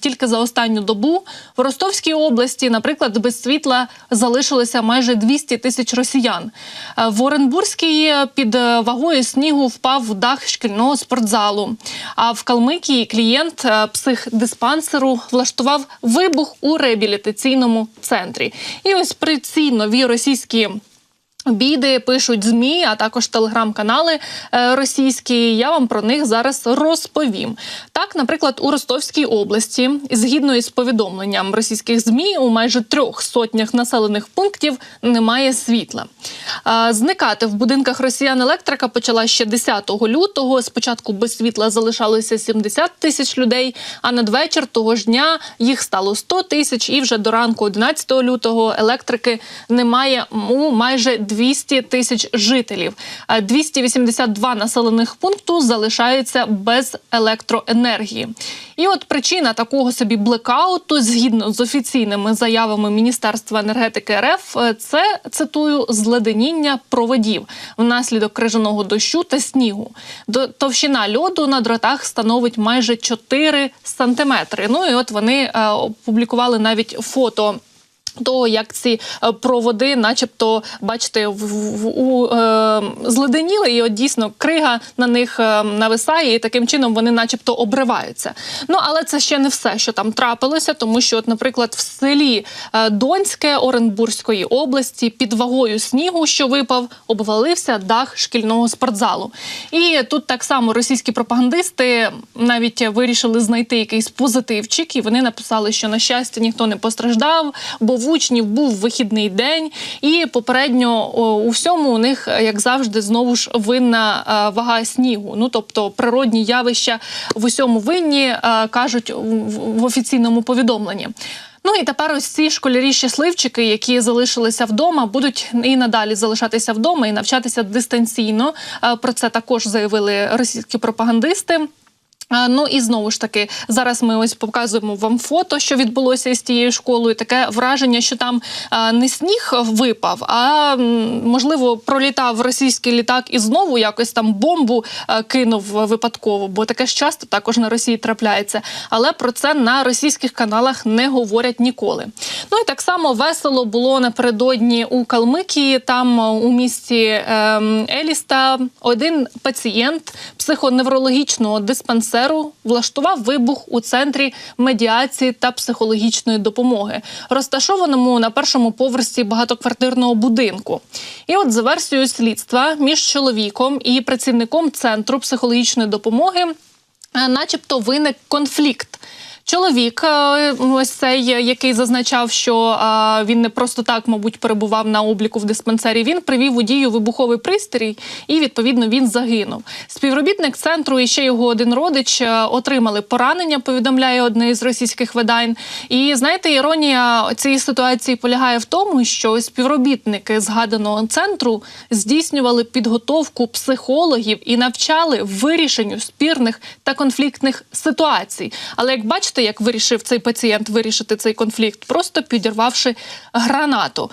Тільки за останню добу в Ростовській області, наприклад, без світла залишилося майже 200 тисяч росіян. Е, В Оренбурзькій під е, вагою снігу впав дах шкільного спортзалу. А в Калмикії клієнт е, психдиспансеру влаштував вибух у реабілітаційному центрі. І ось при цій новій російській Біди пишуть змі, а також телеграм-канали е, російські. Я вам про них зараз розповім. Так, наприклад, у Ростовській області, згідно із повідомленням російських змі, у майже трьох сотнях населених пунктів немає світла. Зникати в будинках росіян електрика почала ще 10 лютого. Спочатку без світла залишалося 70 тисяч людей. А надвечір того ж дня їх стало 100 тисяч, і вже до ранку 11 лютого електрики немає у майже 200 тисяч жителів. Е, 282 населених пункту залишаються без електроенергії. І от причина такого собі блекауту, згідно з офіційними заявами Міністерства енергетики РФ, е, це цитую зледеніння проводів внаслідок крижаного дощу та снігу. Товщина льоду на дротах становить майже 4 сантиметри. Ну і от вони е, опублікували навіть фото. Того, як ці е, проводи, начебто, бачите, в, в, у, е, зледеніли, і от дійсно крига на них е, нависає, і таким чином вони, начебто, обриваються. Ну але це ще не все, що там трапилося, тому що, от, наприклад, в селі е, Донське Оренбурзької області під вагою снігу, що випав, обвалився дах шкільного спортзалу. І тут так само російські пропагандисти навіть вирішили знайти якийсь позитивчик, і вони написали, що на щастя ніхто не постраждав, бо в учнів був вихідний день, і попередньо у всьому у них, як завжди, знову ж винна е, вага снігу. Ну тобто природні явища в усьому винні е, кажуть в, в- офіційному повідомленні. Ну і тепер ось ці школярі-щасливчики, які залишилися вдома, будуть і надалі залишатися вдома і навчатися дистанційно. Е, Про це також заявили російські пропагандисти. Ну і знову ж таки, зараз ми ось показуємо вам фото, що відбулося із тією школою. Таке враження, що там не сніг випав, а можливо пролітав російський літак і знову якось там бомбу кинув випадково, бо таке ж часто також на Росії трапляється. Але про це на російських каналах не говорять ніколи. Ну і так само весело було напередодні у Калмикії. Там у місті ем, Еліста один пацієнт психоневрологічного диспансеру влаштував вибух у центрі медіації та психологічної допомоги, розташованому на першому поверсі багатоквартирного будинку. І от за версією слідства між чоловіком і працівником центру психологічної допомоги, е, начебто, виник конфлікт. Чоловік, е, ось цей, який зазначав, що е, він не просто так, мабуть, перебував на обліку в диспансері. Він привів у дію вибуховий пристрій, і відповідно він загинув. Співробітник центру і ще його один родич е, отримали поранення. Повідомляє одне із російських видань. І знаєте, іронія цієї ситуації полягає в тому, що співробітники згаданого центру здійснювали підготовку психологів і навчали вирішенню спірних та конфліктних ситуацій. Але як бачите, як вирішив цей пацієнт вирішити цей конфлікт, просто підірвавши гранату.